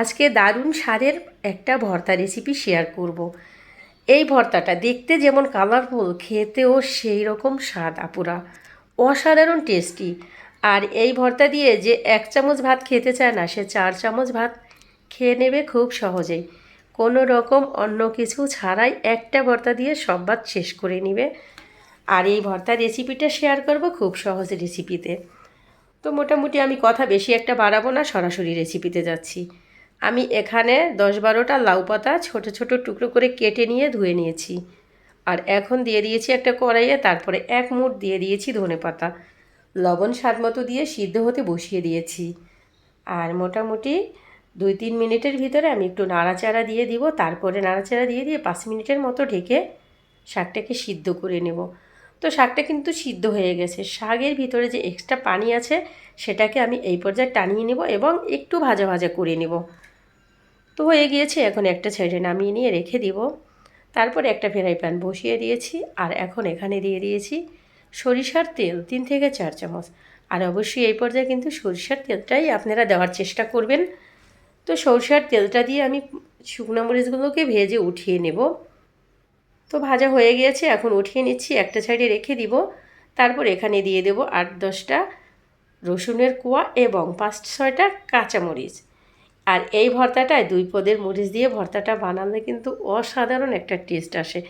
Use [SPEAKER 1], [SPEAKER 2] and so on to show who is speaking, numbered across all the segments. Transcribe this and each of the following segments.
[SPEAKER 1] আজকে দারুণ স্বাদের একটা ভর্তা রেসিপি শেয়ার করব। এই ভর্তাটা দেখতে যেমন কালারফুল খেতেও সেই রকম স্বাদ আপুরা। অসাধারণ টেস্টি আর এই ভর্তা দিয়ে যে এক চামচ ভাত খেতে চায় না, সে চার চামচ ভাত খেয়ে নেবে খুব সহজেই কোনো রকম অন্য কিছু ছাড়াই একটা ভর্তা দিয়ে সব ভাত শেষ করে নেবে। আর এই ভর্তা রেসিপিটা শেয়ার করব খুব সহজ রেসিপিতে তো। মোটামুটি আমি কথা বেশি একটা বাড়াবো না, সরাসরি রেসিপিতে যাচ্ছি। আমি এখানে দশ বারোটা লাউ পাতা ছোটো ছোটো টুকরো করে কেটে নিয়ে ধুয়ে নিয়েছি। আর এখন দিয়ে দিয়েছি একটা কড়াইয়ে, তারপরে এক মুঠ দিয়ে দিয়েছি ধনে পাতা। লবণ স্বাদ মতো দিয়ে সিদ্ধ হতে বসিয়ে দিয়েছি। আর মোটামুটি দুই তিন মিনিটের ভিতরে আমি একটু নাড়াচাড়া দিয়ে দিব। তারপরে নাড়াচাড়া দিয়ে দিয়ে পাঁচ মিনিটের মতো ঢেকে শাকটাকে সিদ্ধ করে নেব। তো শাকটা কিন্তু সিদ্ধ হয়ে গেছে। শাকের ভিতরে যে এক্সট্রা পানি আছে, সেটাকে আমি এই পর্যায়ে টানিয়ে নেব এবং একটু ভাজা ভাজা করে নেব। তো হয়ে গিয়েছে, এখন একটা ছেড়ে নামিয়ে নিয়ে রেখে দিব। তারপরে একটা ফ্রাই প্যান বসিয়ে দিয়েছি আর এখন এখানে দিয়ে দিয়েছি সরিষার তেল, তিন থেকে চার চামচ। আর অবশ্যই এই পর্যায়ে কিন্তু সরিষার তেলটাই আপনারা দেওয়ার চেষ্টা করবেন। তো সরষার তেলটা দিয়ে আমি শুকনো মরিচগুলোকে ভেজে উঠিয়ে নেব। তো ভাজা হয়ে গিয়েছে, এখন উঠিয়ে নিচ্ছি, একটা সাইডে রেখে দিব। তারপর এখানে দিয়ে দেব আট দশটা রসুনের কোয়া এবং পাঁচ ছয়টা কাঁচামরিচ। আর এই ভর্তাটায় দুই পদের মরিচ দিয়ে ভর্তাটা বানালে কিন্তু অসাধারণ একটা টেস্ট আসে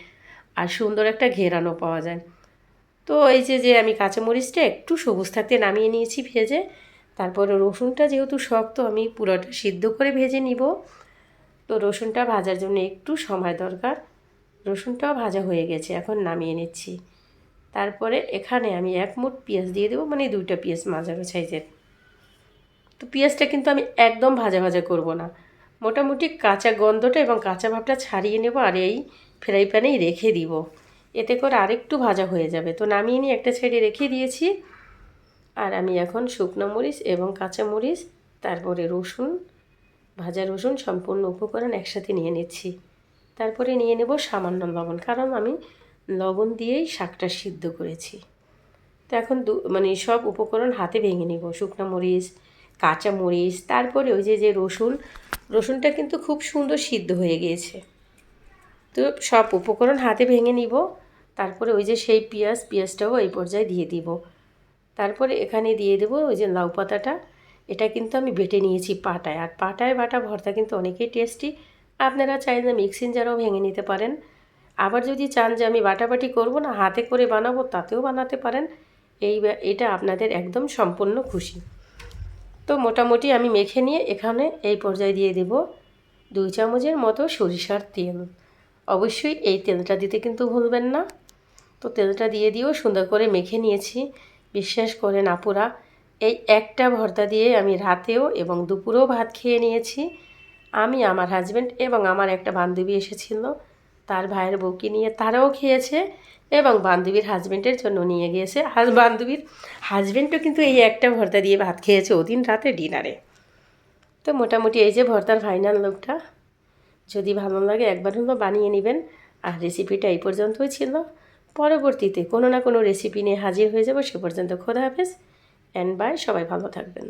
[SPEAKER 1] আর সুন্দর একটা ঘেরানো পাওয়া যায়। তো এই যে যে আমি কাঁচামরিচটা একটু সবুজ থাকতে নামিয়ে নিয়েছি ভেজে, তারপরে রসুনটা যেহেতু শক্ত, আমি পুরোটা সিদ্ধ করে ভেজে নিব। তো রসুনটা ভাজার জন্য একটু সময় দরকার। রসুনটাও ভাজা হয়ে গেছে, এখন নামিয়ে নিচ্ছি। তারপরে এখানে আমি এক মুঠ পেঁয়াজ দিয়ে দেবো মানে দুইটা পেঁয়াজ মাঝারো সাইজের। তো পেঁয়াজটা কিন্তু আমি একদম ভাজা ভাজা করব না। মোটামুটি কাঁচা গন্ধটা এবং কাঁচা ভাবটা ছাড়িয়ে নেব আর এই ফ্রাই প্যানেই রেখে দিব। এতে করে আরেকটু ভাজা হয়ে যাবে। তো নামিয়ে নিয়ে একটা সাইডে রেখে দিয়েছি। আর আমি এখন শুকনো মরিচ এবং কাঁচা মরিচ, তারপরে রসুন, ভাজা রসুন সম্পূর্ণ উপকরণ একসাথে নিয়ে নিচ্ছি। তারপরে নিয়ে নেব সামান্য লবণ, কারণ আমি লবণ দিয়েই শাকটা সিদ্ধ করেছি। তো এখন দু মানে সব উপকরণ হাতে ভেঙে নিব। শুকনো মরিচ কাঁচা মরিচ তারপরে ওই যে যে রসুন, রসুনটা কিন্তু খুব সুন্দর সিদ্ধ হয়ে গিয়েছে। তো সব উপকরণ হাতে ভেঙে নিব, তারপরে ওই যে সেই পেঁয়াজ, পেঁয়াজটাও এই পর্যায়ে দিয়ে দিব। তারপরে এখানে দিয়ে দেবো ওই যে লাউ পাতাটা। এটা কিন্তু আমি বেটে নিয়েছি পাটায়, আর পাটায় বাটা ভর্তা কিন্তু অনেকেই টেস্টি। আপনারা চাইলে মিক্সিং জারও ভেঙে নিতে পারেন। আবার যদি চান যে আমি বাটাবাটি করব না, হাতে করে বানাবো, তাতেও বানাতে পারেন। এই এটা আপনাদের একদম সম্পূর্ণ খুশি। তো মোটামুটি আমি মেখে নিয়ে এখানে এই পর্যায়ে দিয়ে দেব দুই চামচের মতো সরিষার তেল। অবশ্যই এই তেলটা দিতে কিন্তু ভুলবেন না। তো তেলটা দিয়ে দিয়েও সুন্দর করে মেখে নিয়েছি। বিশ্বাস করেন আপুরা, এই একটা ভর্তা দিয়ে আমি রাতেও এবং দুপুরেও ভাত খেয়ে নিয়েছি। আমি, আমার হাজব্যান্ড এবং আমার একটা বান্ধবী এসেছিল। তার ভাইয়ের বউকে নিয়ে তারাও খেয়েছে এবং বান্ধবীর হাজব্যান্ডের জন্য নিয়ে গিয়েছে। আর বান্ধবীর হাজব্যান্ডও কিন্তু এই একটা ভর্তা দিয়ে ভাত খেয়েছে ওদিন রাতে ডিনারে। তো মোটামুটি এই যে ভর্তার ফাইনাল লোকটা যদি ভালো লাগে একবার হলো বানিয়ে নেবেন। আর রেসিপিটা এই পর্যন্তই ছিল। পরবর্তীতে কোনো না কোনো রেসিপি নিয়ে হাজির হয়ে যাব, সে পর্যন্ত খোদা হাফেজ। অ্যান্ড বাই সবাই ভালো থাকবেন।